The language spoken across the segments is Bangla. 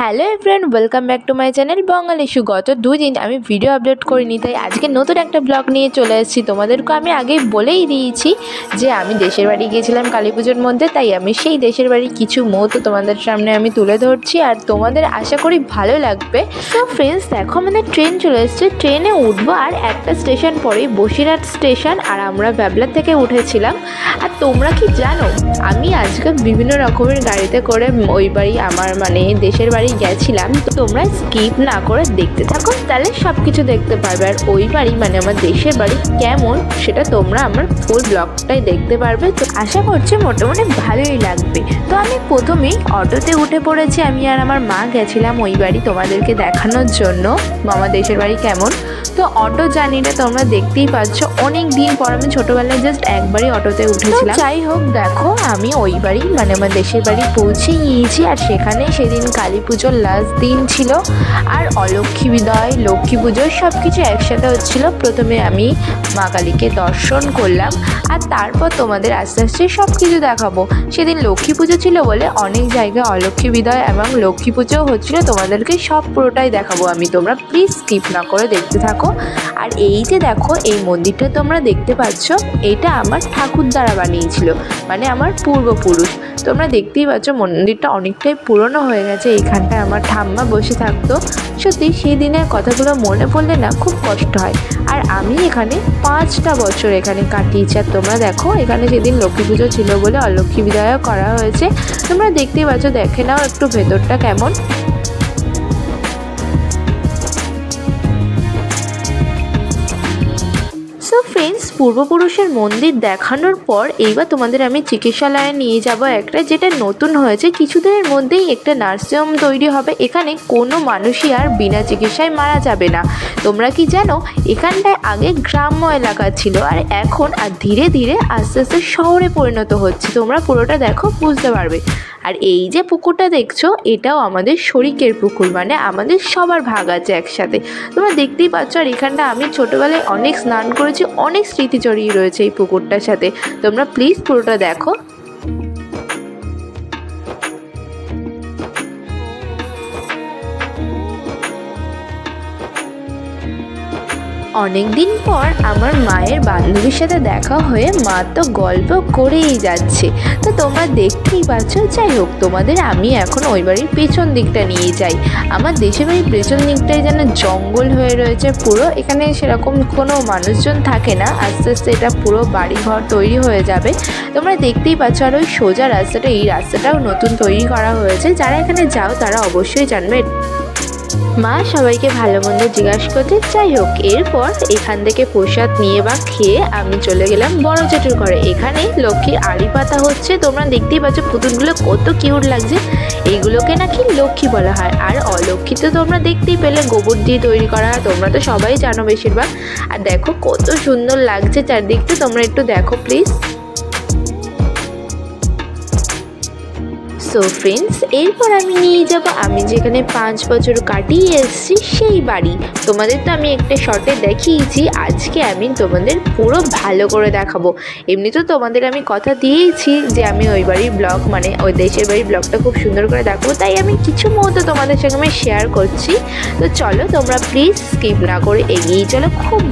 Hello everyone, welcome back to my channel Bangal issue. গত দুদিন আমি ভিডিও আপলোড করিনি, তাই আজকে নতুন একটা ব্লগ নিয়ে চলে এসেছি। তোমাদেরকে আমি আগেই বলেই দিয়েছি যে আমি দেশের বাড়ি গিয়েছিলাম কালী পুজোর মধ্যে, তাই আমি সেই দেশের বাড়ির কিছু মুহূর্ত তোমাদের সামনে আমি তুলে ধরছি আর তোমাদের আশা করি ভালো লাগবে। তো ফ্রেন্ডস দেখো আমাদের ট্রেন চলে এসেছে। ট্রেনে উঠবো আর একটা স্টেশন পরেই বসিরহাট স্টেশন আর আমরা ব্যাবলা থেকে উঠেছিলাম। আর তোমরা কি জানো, আমি আজকে বিভিন্ন রকমের গাড়িতে করে ওই বাড়ি আমার মানে দেশের বাড়ি গেছিলাম, তো তোমরা স্কিপ না করে দেখতে থাকো, তাহলে সব কিছু দেখতে পারবে। আর ওই বাড়ি মানে আমার দেশের বাড়ি কেমন, সেটা তোমরা আমার ফুল ব্লগটাই দেখতে পারবে। তো আশা করছি মোটামুটি ভালোই লাগবে। তো আমি প্রথমেই অটোতে উঠে পড়েছি আমি আর আমার মা গেছিলাম ওই বাড়ি তোমাদেরকে দেখানোর জন্য আমার দেশের বাড়ি কেমন। তো অটো জার্নিটা তোমরা দেখতেই পাচ্ছ। অনেক দিন পর আমি ছোটোবেলায় জাস্ট একবারই অটোতে উঠেছিলাম। যাই হোক, দেখো আমি ওই বাড়ি মানে আমার দেশের বাড়ি পৌঁছে গিয়েছি, আর সেখানে সেদিন কালী পুজোর লাস্ট দিন ছিল আর অলক্ষ্মী বিদয়, লক্ষ্মী পুজো সব কিছু একসাথে হচ্ছিল। প্রথমে আমি মা কালীকে দর্শন করলাম আর তারপর তোমাদের আস্তে আস্তে সব কিছু দেখাবো। সেদিন লক্ষ্মী পুজো ছিল বলে অনেক জায়গায় অলক্ষ্মী বিদয় এবং লক্ষ্মী পুজোও হচ্ছিল তোমাদেরকে সব পুরোটাই দেখাবো আমি। তোমরা প্লিজ স্কিপ না করে দেখতে থাকো। আর এই যে দেখো, এই মন্দিরটা তোমরা দেখতে পাচ্ছ, এটা আমার ঠাকুর দ্বারা বানিয়েছিল মানে আমার পূর্বপুরুষ। তোমরা দেখতেই পাচ্ছ মন্দিরটা অনেকটাই পুরনো হয়ে গেছে, এইখানটায় আমার ঠাম্মা বসে থাকতো। সত্যি সেই দিনের কথাগুলো মনে পড়লে না খুব কষ্ট হয়। আর আমি এখানে পাঁচটা বছর এখানে কাটিয়েছি, আর তোমরা দেখো, এখানে সেদিন লক্ষ্মী পুজো ছিল বলে অলক্ষ্মী বিদায় করা হয়েছে। তোমরা দেখতেই পাচ্ছ, দেখে নাও একটু ভেতরটা কেমন। ফ্রেন্ডস পূর্বপুরুষের মন্দির দেখানোর পর এইবার তোমাদের আমি চিকিৎসালয়ে নিয়ে যাব একটা যেটা নতুন হয়েছে। কিছুদিনের মধ্যেই একটা নার্সিংহোম তৈরি হবে। এখানে কোনো মানুষই আর বিনা চিকিৎসায় মারা যাবে না। তোমরা কি জানো, এখানটায় আগে গ্রাম্য এলাকা ছিল আর এখন আর ধীরে ধীরে আস্তে আস্তে শহরে পরিণত হচ্ছে। তোমরা পুরোটা দেখো, বুঝতে পারবে। আর এই যে পুকুরটা দেখছ, এটাও আমাদের শরিকের পুকুর মানে আমাদের সবার ভাগ আছে একসাথে। তোমরা দেখতেই পাচ্ছ, আর এখানটা আমি ছোটোবেলায় অনেক স্নান করেছি, অনেক স্মৃতি জড়িয়ে রয়েছে এই পুকুরটার সাথে। তোমরা প্লিজ পুরোটা দেখো। অনেক দিন পর আমার মায়ের বান্ধবীর সাথে দেখা হয়ে মা তো গল্প করেই যাচ্ছে। তো তোমরা দেখতেই পাচ্ছ, যাই হোক, তোমাদের আমি এখন ওই বাড়ির পেছন দিকটা নিয়ে যাই। আমার দেশের বাড়ির পেছন দিকটায় যেন জঙ্গল হয়ে রয়েছে পুরো, এখানে সেরকম কোনো মানুষজন থাকে না। আস্তে আস্তে এটা পুরো বাড়ি ঘর তৈরি হয়ে যাবে। তোমরা দেখতেই পাচ্ছ, আর ওই সোজা রাস্তাটা, এই রাস্তাটাও নতুন তৈরি করা হয়েছে। যারা এখানে যাও, তারা অবশ্যই জানবে। মা সবাইকে ভালো মন্দ জিজ্ঞাসা করতে যাই হোক, এরপর এখান থেকে প্রসাদ নিয়ে বা খেয়ে আমি চলে গেলাম বড় জেঠুর ঘরে। এখানে লক্ষ্মীর আড়ি পাতা হচ্ছে, তোমরা দেখতেই পাচ্ছ পুতুলগুলো কত কিউট লাগছে। এইগুলোকে নাকি লক্ষ্মী বলা হয়। আর অলক্ষ্মী তো তোমরা দেখতেই পেলে, গোবর দিয়ে তৈরি করা হয় তোমরা তো সবাই জানো বেশিরভাগ। আর দেখো কত সুন্দর লাগছে চারদিকটা, তোমরা একটু দেখো প্লিজ সো ফ্রেন্ডস এরপর আমি নিয়ে যাব, আমি যেখানে পাঁচ বছর কাটিয়ে এসেছি, সেই বাড়ি। তোমাদের তো আমি একটা শর্টে দেখিয়েছি, আজকে আমি তোমাদের পুরো ভালো করে দেখাবো। এমনি তো তোমাদের আমি কথা দিয়েইছি যে আমি ওই বাড়ির ব্লগ মানে ওই দেশের বাড়ির ব্লগটা খুব সুন্দর করে দেখাবো, তাই আমি কিছু মুহূর্ত তোমাদের সঙ্গে আমি শেয়ার করছি। তো চলো তোমরা প্লিজ স্কিপ না করে এগিয়েই চলো, খুব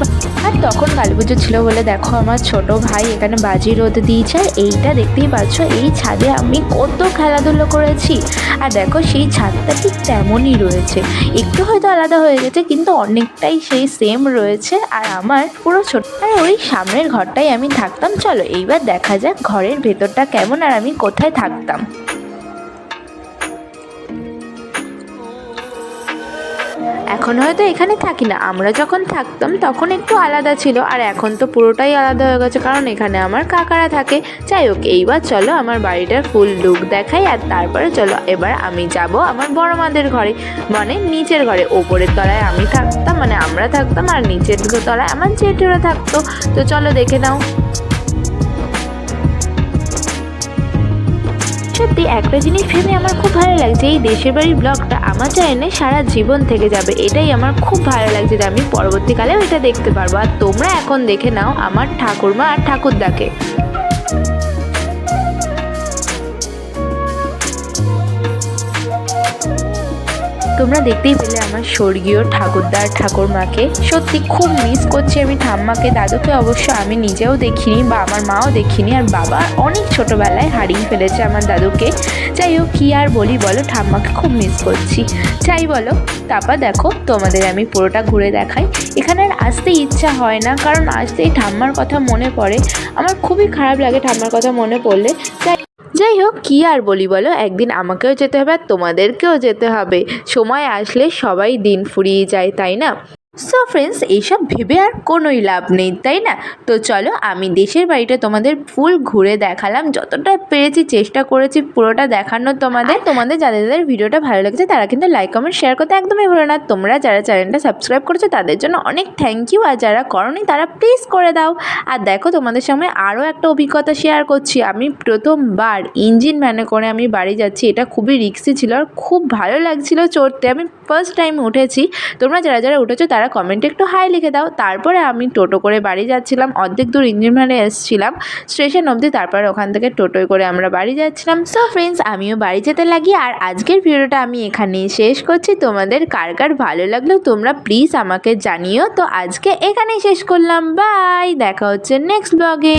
আর তখন কালী পুজো ছিল বলে দেখো আমার ছোট ভাই এখানে বাজি রোদ দিয়েছে এইটা দেখতেই পাচ্ছ, এই ছাদে আমি কত খেলাধুলো করেছি। আর দেখো সেই ছাদটা ঠিক তেমনই রয়েছে। একটু হয়তো আলাদা হয়ে গেছে, কিন্তু অনেকটাই সেই সেম রয়েছে। আর আমার পুরো ছোট, আর ওই সামনের ঘরটাই আমি থাকতাম। চলো এইবার দেখা যাক ঘরের ভেতরটা কেমন, আর আমি কোথায় থাকতাম। এখন হয়তো এখানে থাকি না। আমরা যখন থাকতাম, তখন একটু আলাদা ছিল। আর এখন তো পুরোটাই আলাদা হয়ে গেছে, কারণ এখানে আমার কাকারা থাকে। যাই হোক, এইবার চলো আমার বাড়িটার ফুল লুক দেখাই, আর তারপরে চলো, এবার আমি যাব আমার বড় মাদের ঘরে মানে নিচের ঘরে। ওপরের তলায় আমি থাকতাম মানে আমরা থাকতাম, আর নিচের তলায় আমার জেঠুরা থাকতো। তো চলো দেখে নাও। সত্যি একটা জিনিস ভেবে আমার খুব ভালো লাগছে, এই দেশের বাড়ির ব্লগটা আমার চ্যানেলে সারা জীবন থেকে যাবে। এটাই আমার খুব ভালো লাগছে যে আমি পরবর্তীকালেও এটা দেখতে পারব। আর তোমরা এখন দেখে নাও আমার ঠাকুরমা আর ঠাকুরদাকে। তোমরা দেখতেই পেলে আমার স্বর্গীয় ঠাকুরদার ঠাকুরমাকে। সত্যি খুব মিস করছি আমি ঠাম্মাকে। দাদুকে অবশ্য আমি নিজেও দেখিনি বা আমার মাও দেখিনি। আর বাবা অনেক ছোটোবেলায় হারিয়ে ফেলেছে আমার দাদুকে। যাই হোক, কী আর বলি বলো, ঠাম্মাকে খুব মিস করছি। যাই বলো, তারপর দেখো তোমাদের আমি পুরোটা ঘুরে দেখাই। এখানে আর আসতে ইচ্ছা হয় না, কারণ আসতেই ঠাম্মার কথা মনে পড়ে। আমার খুবই খারাপ লাগে ঠাম্মার কথা মনে পড়লে। তাই যাই হোক কী আর বলি বলো? একদিন আমাকেও যেতে হবে আর তোমাদেরকেও যেতে হবে। সময় আসলে সবাই দিন ফুরিয়ে যায়, তাই না? সো ফ্রেন্ডস এইসব ভেবে আর কোনোই লাভ নেই, তাই না? তো চলো আমি দেশের বাড়িটা তোমাদের ফুল ঘুরে দেখালাম, যতটা পেরেছি চেষ্টা করেছি পুরোটা দেখানোর তোমাদের। তোমাদের যাদের যাদের ভিডিওটা ভালো লেগেছে, তারা কিন্তু লাইক কমেন্ট শেয়ার করতে একদমই ভুলো না। তোমরা যারা চ্যানেলটা সাবস্ক্রাইব করেছ, তাদের জন্য অনেক থ্যাংক ইউ আর যারা করনি, তারা প্লিজ করে দাও। আর দেখো, তোমাদের সামনে আরও একটা অভিজ্ঞতা শেয়ার করছি। আমি প্রথমবার ইঞ্জিন ভ্যানে করে আমি বাড়ি যাচ্ছি। এটা খুবই রিক্সি ছিল, আর খুব ভালো লাগছিল চড়তে। আমি ফার্স্ট টাইম উঠেছি, তোমরা যারা যারা উঠেছো তারা কমেন্টে একটু হাই লিখে দাও। তারপরে আমি টোটো করে বাড়ি যাচ্ছিলাম, অর্ধেক দূর ইঞ্জিন ভ্যানে এসেছিলাম। স্টেশন অবধি তারপর ওখান থেকে টোটোয় করে আমরা বাড়ি যাচ্ছিলাম। সো ফ্রেন্ডস আমিও বাড়ি যেতে লাগি আর আজকের ভিডিওটা আমি এখানেই শেষ করছি। তোমাদের কার কার ভালো লাগল তোমরা প্লিজ আমাকে জানিও। তো আজকে এখানেই শেষ করলাম। বাই দেখা হচ্ছে নেক্সট ব্লগে